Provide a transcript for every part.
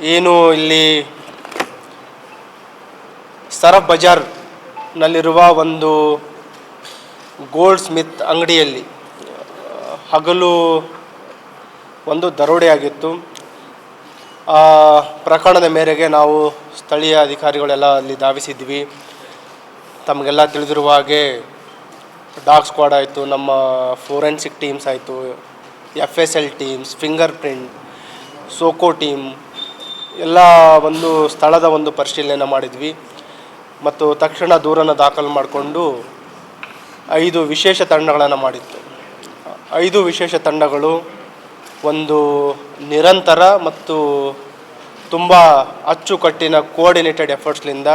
ಏನು ಇಲ್ಲಿ ಸರಫ್ ಬಜಾರ್ನಲ್ಲಿರುವ ಒಂದು ಗೋಲ್ಡ್ ಸ್ಮಿತ್ ಅಂಗಡಿಯಲ್ಲಿ ಹಗಲು ಒಂದು ದರೋಡೆಯಾಗಿತ್ತು ಆ, ಪ್ರಕರಣದ ಮೇರೆಗೆ ನಾವು ಸ್ಥಳೀಯ ಅಧಿಕಾರಿಗಳೆಲ್ಲ ಅಲ್ಲಿ ಧಾವಿಸಿದ್ವಿ. ತಮಗೆಲ್ಲ ತಿಳಿದಿರುವ ಹಾಗೆ ಡಾಗ್ ಸ್ಕ್ವಾಡ್ ಆಯಿತು, ನಮ್ಮ ಫೋರೆನ್ಸಿಕ್ ಟೀಮ್ಸ್ ಆಯಿತು, F S L teams, finger print, SOCO team ಎಲ್ಲ ಒಂದು ಸ್ಥಳದ ಒಂದು ಪರಿಶೀಲನೆ ಮಾಡಿದ್ವಿ. ಮತ್ತು ತಕ್ಷಣ ದೂರನ್ನು ದಾಖಲು ಮಾಡಿಕೊಂಡು ಐದು ವಿಶೇಷ ತಂಡಗಳನ್ನು ಮಾಡಿತ್ತು ಐದು ವಿಶೇಷ ತಂಡಗಳು ಒಂದು ನಿರಂತರ ಮತ್ತು ತುಂಬ ಅಚ್ಚುಕಟ್ಟಿನ ಕೋಆರ್ಡಿನೇಟೆಡ್ ಎಫರ್ಟ್ಸ್ಲಿಂದ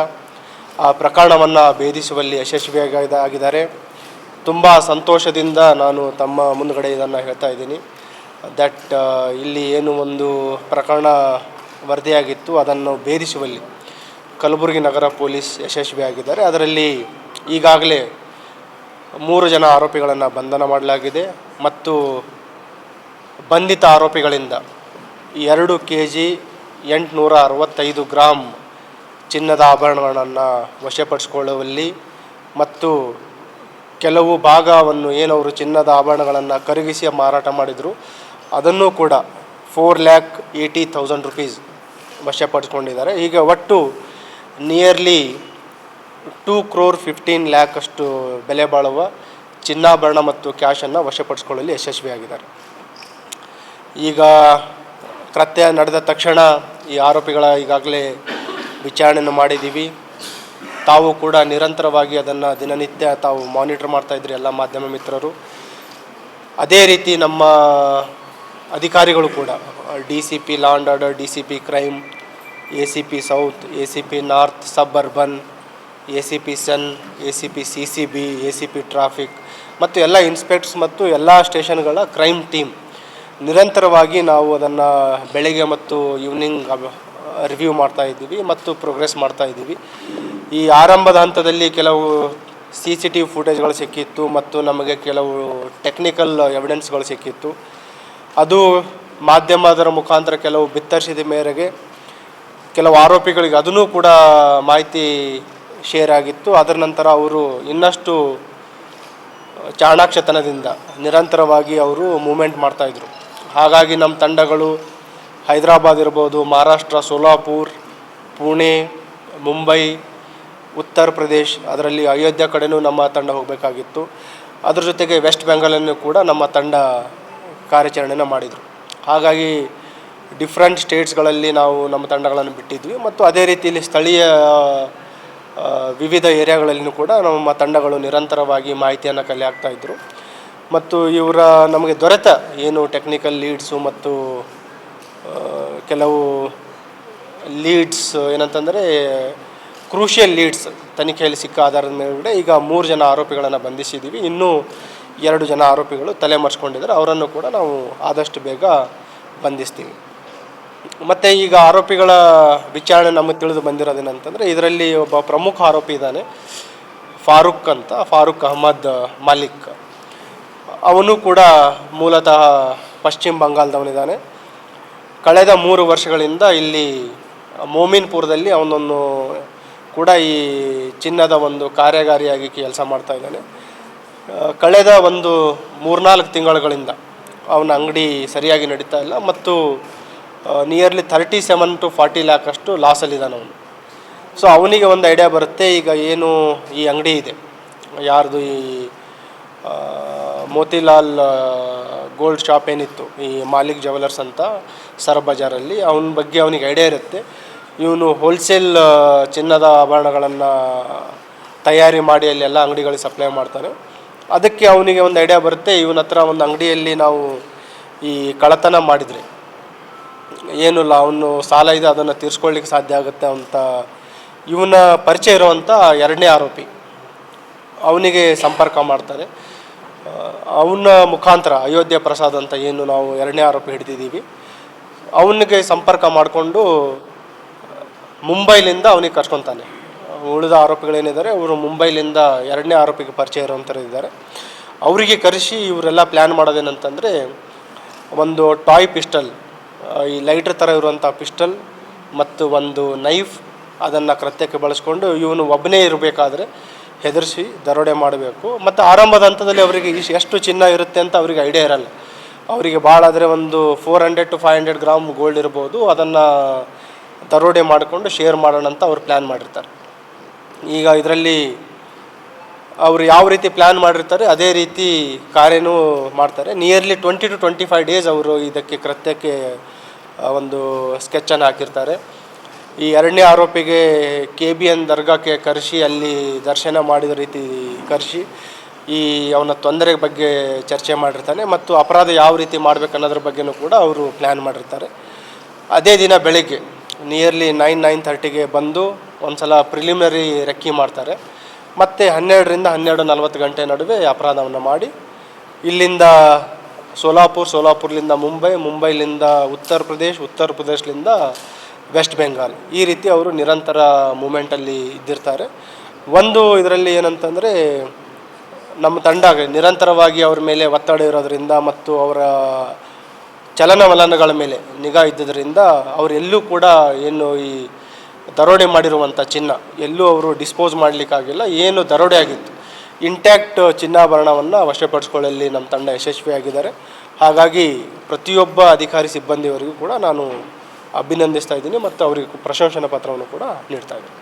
ಆ ಪ್ರಕರಣವನ್ನು ಭೇದಿಸುವಲ್ಲಿ ಯಶಸ್ವಿಯಾಗಿ ಆಗಿದ್ದಾರೆ ತುಂಬ ಸಂತೋಷದಿಂದ ನಾನು ತಮ್ಮ ಮುಂದುಗಡೆ ಇದನ್ನು ಹೇಳ್ತಾ ಇದ್ದೀನಿ. ದಟ್ ಇಲ್ಲಿ ಏನು ಒಂದು ಪ್ರಕರಣ ವರದಿಯಾಗಿತ್ತು, ಅದನ್ನು ಭೇದಿಸುವಲ್ಲಿ ಕಲಬುರಗಿ ನಗರ ಪೊಲೀಸ್ ಯಶಸ್ವಿಯಾಗಿದ್ದಾರೆ. ಅದರಲ್ಲಿ ಈಗಾಗಲೇ ಮೂರು ಜನ ಆರೋಪಿಗಳನ್ನು ಬಂಧನ ಮಾಡಲಾಗಿದೆ ಮತ್ತು ಬಂಧಿತ ಆರೋಪಿಗಳಿಂದ ಎರಡು ಕೆ ಜಿ ಎಂಟುನೂರ ಅರವತ್ತೈದು ಗ್ರಾಮ್ ಚಿನ್ನದ ಆಭರಣಗಳನ್ನು ವಶಪಡಿಸಿಕೊಳ್ಳುವಲ್ಲಿ ಮತ್ತು ಕೆಲವು ಭಾಗವನ್ನು ಏನವರು ಚಿನ್ನದ ಆಭರಣಗಳನ್ನು ಕರಗಿಸಿ ಮಾರಾಟ ಮಾಡಿದರು. ಅದನ್ನು ಕೂಡ four lakh eighty thousand rupees ವಶಪಡಿಸ್ಕೊಂಡಿದ್ದಾರೆ ಈಗ ಒಟ್ಟು nearly two crore fifteen lakh ಅಷ್ಟು ಬೆಲೆ ಬಾಳುವ ಚಿನ್ನಾಭರಣ ಮತ್ತು ಕ್ಯಾಶನ್ನು ವಶಪಡಿಸ್ಕೊಳ್ಳಲು ಯಶಸ್ವಿಯಾಗಿದ್ದಾರೆ. ಈಗ ಕೃತ್ಯ ನಡೆದ ತಕ್ಷಣ ಈ ಆರೋಪಿಗಳ ಈಗಾಗಲೇ ವಿಚಾರಣೆಯನ್ನು ಮಾಡಿದ್ದೀವಿ. ತಾವು ಕೂಡ ನಿರಂತರವಾಗಿ ಅದನ್ನು ದಿನನಿತ್ಯ ತಾವು ಮಾನಿಟರ್ ಮಾಡ್ತಾಯಿದ್ರಿ ಎಲ್ಲ ಮಾಧ್ಯಮ ಮಿತ್ರರು. ಅದೇ ರೀತಿ ನಮ್ಮ ಅಧಿಕಾರಿಗಳು ಕೂಡ D C P law order D C P crime A C P south, A C P north suburban A C P sun A C P C C B, A C P traffic ಮತ್ತು ಎಲ್ಲ ಇನ್ಸ್ಪೆಕ್ಟ್ಸ್ ಮತ್ತು ಎಲ್ಲ ಸ್ಟೇಷನ್ಗಳ crime team ನಿರಂತರವಾಗಿ ನಾವು ಅದನ್ನು ಬೆಳಗ್ಗೆ ಮತ್ತು evening review ಮಾಡ್ತಾ ಇದ್ದೀವಿ ಮತ್ತು ಪ್ರೋಗ್ರೆಸ್ ಮಾಡ್ತಾ ಇದ್ದೀವಿ. ಈ ಆರಂಭದ ಹಂತದಲ್ಲಿ ಕೆಲವು ಸಿ ಸಿ ಟಿ ವಿ ಫುಟೇಜ್ಗಳು ಸಿಕ್ಕಿತ್ತು ಮತ್ತು ನಮಗೆ ಕೆಲವು ಟೆಕ್ನಿಕಲ್ ಎವಿಡೆನ್ಸ್ಗಳು ಸಿಕ್ಕಿತ್ತು. ಅದು ಮಾಧ್ಯಮದರ ಮುಖಾಂತರ ಕೆಲವು ಬಿತ್ತರಿಸಿದ ಮೇರೆಗೆ ಕೆಲವು ಆರೋಪಿಗಳಿಗೆ ಅದನ್ನೂ ಕೂಡ ಮಾಹಿತಿ ಶೇರ್ ಆಗಿತ್ತು. ಅದರ ನಂತರ ಅವರು ಇನ್ನಷ್ಟು ಚಾಣಾಕ್ಷತನದಿಂದ ನಿರಂತರವಾಗಿ ಅವರು ಮೂಮೆಂಟ್ ಮಾಡ್ತಾಯಿದ್ರು ಹಾಗಾಗಿ ನಮ್ಮ ತಂಡಗಳು ಹೈದರಾಬಾದ್ ಇರ್ಬೋದು, ಮಹಾರಾಷ್ಟ್ರ, ಸೋಲಾಪುರ್, ಪುಣೆ, ಮುಂಬೈ, ಉತ್ತರ ಪ್ರದೇಶ್, ಅದರಲ್ಲಿ ಅಯೋಧ್ಯೆ ಕಡೆಯೂ ನಮ್ಮ ತಂಡ ಹೋಗಬೇಕಾಗಿತ್ತು. ಅದರ ಜೊತೆಗೆ ವೆಸ್ಟ್ ಬೆಂಗಾಲನ್ನು ಕೂಡ ನಮ್ಮ ತಂಡ ಕಾರ್ಯಾಚರಣೆನ ಮಾಡಿದರು. ಹಾಗಾಗಿ ಡಿಫ್ರೆಂಟ್ ಸ್ಟೇಟ್ಸ್ಗಳಲ್ಲಿ ನಾವು ನಮ್ಮ ತಂಡಗಳನ್ನು ಬಿಟ್ಟಿದ್ವಿ ಮತ್ತು ಅದೇ ರೀತಿಯಲ್ಲಿ ಸ್ಥಳೀಯ ವಿವಿಧ ಏರಿಯಾಗಳಲ್ಲಿಯೂ ಕೂಡ ನಮ್ಮ ತಂಡಗಳು ನಿರಂತರವಾಗಿ ಮಾಹಿತಿಯನ್ನು ಕಲೆ ಹಾಕ್ತಾಯಿದ್ರು ಮತ್ತು ಇವರ ನಮಗೆ ದೊರೆತ ಏನು ಟೆಕ್ನಿಕಲ್ ಲೀಡ್ಸು ಮತ್ತು ಕೆಲವು ಲೀಡ್ಸ್ ಏನಂತಂದರೆ ಕ್ರೂಷಿಯಲ್ ಲೀಡ್ಸ್ ತನಿಖೆಯಲ್ಲಿ ಸಿಕ್ಕ ಆಧಾರದ ಮೇಲೆ ಈಗ ಮೂರು ಜನ ಆರೋಪಿಗಳನ್ನು ಬಂಧಿಸಿದ್ದೀವಿ ಇನ್ನೂ ಎರಡು ಜನ ಆರೋಪಿಗಳು ತಲೆ ಮರೆಸ್ಕೊಂಡಿದ್ದಾರೆ ಅವರನ್ನು ಕೂಡ ನಾವು ಆದಷ್ಟು ಬೇಗ ಬಂಧಿಸ್ತೀವಿ. ಮತ್ತು ಈಗ ಆರೋಪಿಗಳ ವಿಚಾರಣೆ ನಮಗೆ ತಿಳಿದು ಬಂದಿರೋದೇನಂತಂದರೆ ಇದರಲ್ಲಿ ಒಬ್ಬ ಪ್ರಮುಖ ಆರೋಪಿ ಇದ್ದಾನೆ, ಫಾರೂಕ್ ಅಂತ, ಫಾರೂಕ್ ಅಹಮದ್ ಮಾಲಿಕ್. ಅವನು ಕೂಡ ಮೂಲತಃ ಪಶ್ಚಿಮ ಬಂಗಾಳದವನಿದ್ದಾನೆ. ಕಳೆದ ಮೂರು ವರ್ಷಗಳಿಂದ ಇಲ್ಲಿ ಮೋಮಿನ್ಪುರದಲ್ಲಿ ಅವನನ್ನು ಕೂಡ ಈ ಚಿನ್ನದ ಒಂದು ಕಾರ್ಯಗಾರಿಯಾಗಿ ಕೆಲಸ ಮಾಡ್ತಾ ಇದ್ದಾನೆ. ಕಳೆದ ಒಂದು ಮೂರ್ನಾಲ್ಕು ತಿಂಗಳುಗಳಿಂದ ಅವನ ಅಂಗಡಿ ಸರಿಯಾಗಿ ನಡೀತಾ ಇಲ್ಲ ಮತ್ತು nearly thirty seven to forty lakh ಅಷ್ಟು ಲಾಸಲ್ಲಿದ್ದಾನೆ ಅವನು. ಸೊ ಅವನಿಗೆ ಒಂದು ಐಡಿಯಾ ಬರುತ್ತೆ, ಈಗ ಏನು ಈ ಅಂಗಡಿ ಇದೆ. ಯಾರ್ದು ಈ ಮೋತಿಲಾಲ್ ಗೋಲ್ಡ್ ಶಾಪ್ ಏನಿತ್ತು, ಈ ಮಾಲಿಕ್ ಜ್ಯುವೆಲರ್ಸ್ ಅಂತ ಸರ್ ಬಜಾರಲ್ಲಿ, ಅವನ ಬಗ್ಗೆ ಅವನಿಗೆ ಐಡಿಯಾ ಇರುತ್ತೆ. ಇವನು ಹೋಲ್ಸೇಲ್ ಚಿನ್ನದ ಆಭರಣಗಳನ್ನು ತಯಾರಿ ಮಾಡಿ ಅಲ್ಲಿ ಎಲ್ಲ ಅಂಗಡಿಗಳಿಗೆ ಸಪ್ಲೈ ಮಾಡ್ತಾನೆ. ಅದಕ್ಕೆ ಅವನಿಗೆ ಒಂದು ಐಡಿಯಾ ಬರುತ್ತೆ. ಇವನ ಹತ್ರ ಒಂದು ಅಂಗಡಿಯಲ್ಲಿ ನಾವು ಈ ಕಳ್ಳತನ ಮಾಡಿದರೆ. ಏನು ಇಲ್ಲ ಅವನು ಸಾಲ ಇದೆ, ಅದನ್ನು ತೀರಿಸ್ಕೊಳ್ಳಿಕ್ಕೆ ಸಾಧ್ಯ ಆಗುತ್ತೆ ಅಂತ ಇವನ ಪರಿಚಯ ಇರುವಂಥ ಎರಡನೇ ಆರೋಪಿ ಅವನಿಗೆ ಸಂಪರ್ಕ ಮಾಡ್ತಾರೆ. ಅವನ ಮುಖಾಂತರ ಅಯೋಧ್ಯ ಪ್ರಸಾದ್ ಅಂತ ಏನು ನಾವು ಎರಡನೇ ಆರೋಪಿ ಹಿಡಿದಿದ್ದೀವಿ. ಅವನಿಗೆ ಸಂಪರ್ಕ ಮಾಡಿಕೊಂಡು ಮುಂಬೈಲಿಂದ ಅವನಿಗೆ ಕರ್ಕೊತಾನೆ ಉಳಿದ ಆರೋಪಿಗಳೇನಿದ್ದಾರೆ, ಅವರು ಮುಂಬೈಲಿಂದ ಎರಡನೇ ಆರೋಪಿಗೆ ಪರಿಚಯ ಇರುವಂಥರು ಇದ್ದಾರೆ. ಅವರಿಗೆ ಕರೆಸಿ ಇವರೆಲ್ಲ ಪ್ಲ್ಯಾನ್ ಮಾಡೋದೇನಂತಂದರೆ, ಒಂದು ಟಾಯ್ ಪಿಸ್ಟಲ್ ಈ ಲೈಟ್ರ್ ಥರ ಇರುವಂಥ ಪಿಸ್ಟಲ್ ಮತ್ತು ಒಂದು ನೈಫ್ ಅದನ್ನು ಕೃತ್ಯಕ್ಕೆ ಬಳಸ್ಕೊಂಡು ಇವನು ಒಬ್ಬನೇ ಇರಬೇಕಾದ್ರೆ ಹೆದರಿಸಿ ದರೋಡೆ ಮಾಡಬೇಕು. ಮತ್ತು ಆರಂಭದ ಹಂತದಲ್ಲಿ ಅವರಿಗೆ ಎಷ್ಟು ಚಿನ್ನ ಇರುತ್ತೆ ಅಂತ ಅವರಿಗೆ ಐಡಿಯಾ ಇರಲ್ಲ. ಅವರಿಗೆ ಭಾಳ ಆದರೆ ಒಂದು four hundred to five hundred gram gold ಇರ್ಬೋದು, ಅದನ್ನು ದರೋಡೆ ಮಾಡಿಕೊಂಡು ಶೇರ್ ಮಾಡೋಣ ಅಂತ ಅವ್ರು ಪ್ಲ್ಯಾನ್ ಮಾಡಿರ್ತಾರೆ. ಈಗ ಇದರಲ್ಲಿ ಅವರು ಯಾವ ರೀತಿ ಪ್ಲ್ಯಾನ್ ಮಾಡಿರ್ತಾರೆ, ಅದೇ ರೀತಿ ಕಾರ್ಯನೂ ಮಾಡ್ತಾರೆ. Nearly twenty to twenty five days ಅವರು ಇದಕ್ಕೆ ಕೃತ್ಯಕ್ಕೆ ಒಂದು ಸ್ಕೆಚನ್ನು ಹಾಕಿರ್ತಾರೆ. ಈ ಎರಡನೇ ಆರೋಪಿಗೆ ಕೆ ಬಿ ಎನ್ ದರ್ಗಾಕ್ಕೆ ಕರೆಸಿ, ಅಲ್ಲಿ ದರ್ಶನ ಮಾಡಿದ ರೀತಿ ಕರೆಸಿ, ಈ ಅವನ ತೊಂದರೆ ಬಗ್ಗೆ ಚರ್ಚೆ ಮಾಡಿರ್ತಾನೆ ಮತ್ತು ಅಪರಾಧ ಯಾವ ರೀತಿ ಮಾಡಬೇಕನ್ನೋದ್ರ ಬಗ್ಗೆನೂ ಕೂಡ ಅವರು ಪ್ಲ್ಯಾನ್ ಮಾಡಿರ್ತಾರೆ. ಅದೇ ದಿನ ಬೆಳಿಗ್ಗೆ ನಿಯರ್ಲಿ ನೈನ್ ನೈನ್ ಥರ್ಟಿಗೆ ಬಂದು ಒಂದು ಸಲ ಪ್ರಿಲಿಮಿನರಿ ರೆಕ್ಕಿ ಮಾಡ್ತಾರೆ. ಮತ್ತು ಹನ್ನೆರಡರಿಂದ ಹನ್ನೆರಡು ನಲವತ್ತು ಗಂಟೆ ನಡುವೆ ಅಪರಾಧವನ್ನು ಮಾಡಿ, ಇಲ್ಲಿಂದ ಸೋಲಾಪುರ್, ಸೋಲಾಪುರ್ಲಿಂದ ಮುಂಬೈ, ಮುಂಬೈಲಿಂದ ಉತ್ತರ ಪ್ರದೇಶ್, ಉತ್ತರ ಪ್ರದೇಶ್ಲಿಂದ ವೆಸ್ಟ್ ಬೆಂಗಾಲ್. ಈ ರೀತಿ ಅವರು ನಿರಂತರ ಮೂಮೆಂಟಲ್ಲಿ ಇದ್ದಿರ್ತಾರೆ. ಒಂದು ಇದರಲ್ಲಿ ಏನಂತಂದರೆ, ನಮ್ಮ ತಂಡ ನಿರಂತರವಾಗಿ ಅವ್ರ ಮೇಲೆ ಒತ್ತಡ ಇರೋದರಿಂದ ಮತ್ತು ಅವರ ಚಲನವಲನಗಳ ಮೇಲೆ ನಿಗಾ ಇದ್ದಿದ್ದರಿಂದ ಅವರೆಲ್ಲೂ ಕೂಡ ಏನು ಈ ದರೋಡೆ ಮಾಡಿರುವಂಥ ಚಿನ್ನ ಎಲ್ಲೂ ಅವರು ಡಿಸ್ಪೋಸ್ ಮಾಡಲಿಕ್ಕಾಗಿಲ್ಲ, ಏನು ದರೋಡೆ ಆಗಿತ್ತು. ಇಂಟ್ಯಾಕ್ಟ್ ಚಿನ್ನಾಭರಣವನ್ನು ವಶಪಡಿಸ್ಕೊಳ್ಳಲ್ಲಿ ನಮ್ಮ ತಂಡ ಯಶಸ್ವಿಯಾಗಿದ್ದಾರೆ. ಹಾಗಾಗಿ ಪ್ರತಿಯೊಬ್ಬ ಅಧಿಕಾರಿ ಸಿಬ್ಬಂದಿಯವರಿಗೂ ಕೂಡ ನಾನು ಅಭಿನಂದಿಸ್ತಾ ಇದ್ದೀನಿ ಮತ್ತು ಅವರಿಗೆ ಪ್ರಶಂಸನಾ ಪತ್ರವನ್ನು ಕೂಡ ನೀಡ್ತಾ ಇದ್ದೀನಿ.